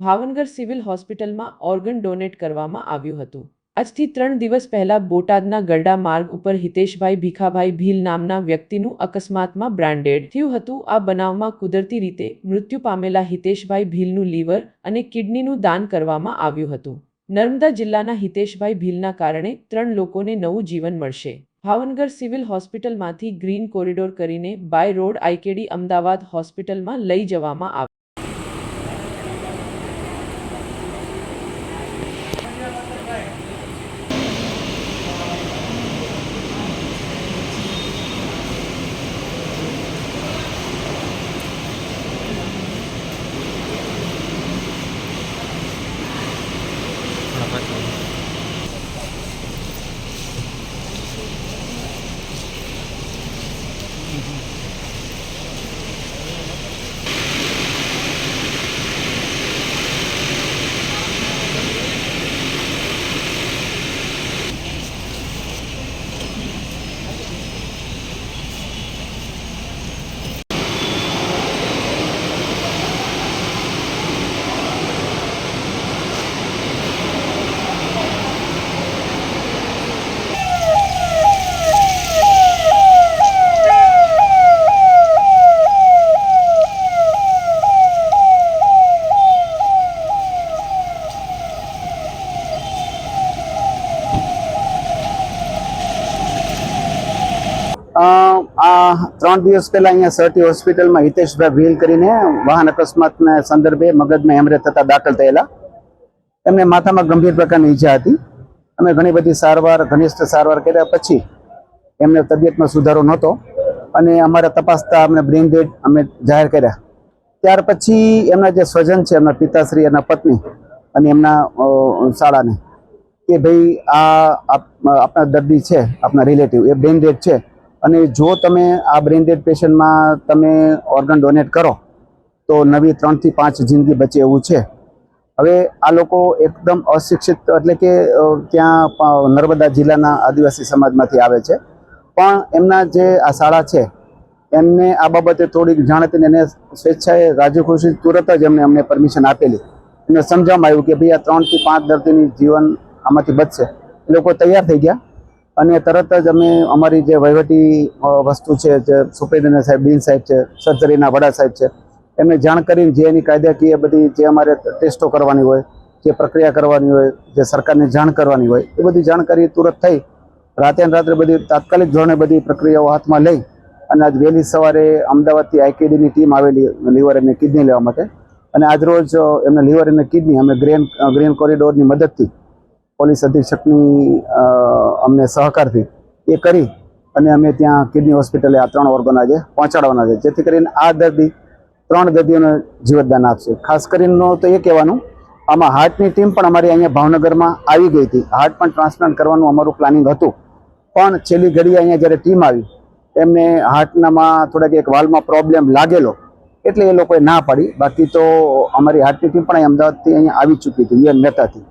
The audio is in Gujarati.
ભાવનગર સિવિલ હોસ્પિટલમાં ઓર્ગન ડોનેટ કરવામાં આવ્યું હતું. આજથી ત્રણ દિવસ પહેલા બોટાદના ગરડા માર્ગ ઉપર હિતેશભાઈ ભીખાભાઈ ભીલ નામના વ્યક્તિનું અકસ્માતમાં બ્રાન્ડેડ થયું હતું. આ બનાવમાં કુદરતી રીતે મૃત્યુ પામેલા હિતેશભાઈ ભીલનું લીવર અને કિડનીનું દાન કરવામાં આવ્યું હતું. નર્મદા જિલ્લાના હિતેશભાઈ ભીલના કારણે ત્રણ લોકોને નવું જીવન મળશે. ભાવનગર સિવિલ હોસ્પિટલમાંથી ગ્રીન કોરિડોર કરીને બાય રોડ આઈકેડી અમદાવાદ હોસ્પિટલમાં લઈ જવામાં આવ્યું અ, આ ત્રણ દિવસ પહેલા અહીંયા સરટી હોસ્પિટલમાં હિતેશભાઈ ભીલ કરીને વાહન અકસ્માતના સંદર્ભે મગજમાં હેમરેજ થતા દાખલ થયેલા. એમને માથામાં ગંભીર પ્રકારની ઈજા હતી. અમે ઘણી બધી સારવાર, ઘનિષ્ઠ સારવાર કર્યા પછી એમને તબિયતમાં સુધારો નહોતો અને અમારે તપાસતા અમને બ્રેઇન ડેડ અમે જાહેર કર્યા. ત્યાર પછી એમના જે સ્વજન છે, એમના પિતાશ્રી એમના પત્ની અને એમના શાળાને, કે ભાઈ આ આપણા દર્દી છે આપણા રિલેટિવ, એ બ્રેઇન ડેડ છે. અને જો તમે આ બ્રેન ડેડ પેશન્ટમાં તમે ઓર્ગન ડોનેટ કરો, તો નવી ત્રણથી પાંચ જિંદગી બચે એવું છે. હવે આ લોકો એકદમ અશિક્ષિત એટલે કે ત્યાં નર્મદા જિલ્લાના આદિવાસી સમાજમાંથી આવે છે. પણ એમના જે આ શાળા છે, એમને આ બાબતે થોડીક જાણ હતી એને સ્વેચ્છાએ રાજુ ખુશી તુરત જ એમને, અમને પરમિશન આપેલી. એમને સમજાવવામાં આવ્યું કે ભાઈ આ ત્રણથી પાંચ દર્દીની જીવન આમાંથી બચશે. એ લોકો તૈયાર થઈ ગયા. અને તરત જ અમે અમારી જે વહીવટી વસ્તુ છે જે સુપેન્દ્રનાથ સાહેબ ડીન સાહેબ છે, સર્જરીના વડા સાહેબ છે, એમને જાણ કરીને જે એની કાયદાકીય બધી જે અમારે ટેસ્ટો કરવાની હોય, જે પ્રક્રિયા કરવાની હોય, જે સરકારને જાણ કરવાની હોય, એ બધી જાણકારી તુરત થઈ. રાતે રાત્રે બધી તાત્કાલિક ધોરણે બધી પ્રક્રિયાઓ હાથમાં લઈ અને આજ વહેલી સવારે અમદાવાદથી આઈકેડીની ટીમ આવેલી, લીવર અને કિડની લેવા માટે. અને આજરોજ એમના લીવર અને કિડની, અમે ગ્રેન ગ્રીન કોરિડોરની મદદથી પોલીસ અધિક્ષકની અમને સહકારથી એ કરી અને અમે ત્યાં કિડની હોસ્પિટલે આ ત્રણ ઓર્ગન આજે પહોંચાડવાના છે. જેથી કરીને આ દર્દી, ત્રણ દર્દીઓને જીવતદાન આપશે. ખાસ કરીને તો એ કહેવાનું, આમાં હાર્ટની ટીમ પણ અમારી અહીંયા ભાવનગરમાં આવી ગઈ હતી. હાર્ટ પણ ટ્રાન્સપ્લાન્ટ કરવાનું અમારું પ્લાનિંગ હતું. પણ છેલ્લી ઘડી અહીંયા જ્યારે ટીમ આવી, એમને હાર્ટનામાં થોડાક એક વાલમાં પ્રોબ્લેમ લાગેલો, એટલે એ લોકોએ ના પાડી. બાકી તો અમારી હાર્ટની ટીમ પણ અમદાવાદથી અહીંયા આવી ચૂકી હતી યુએન મહેતાથી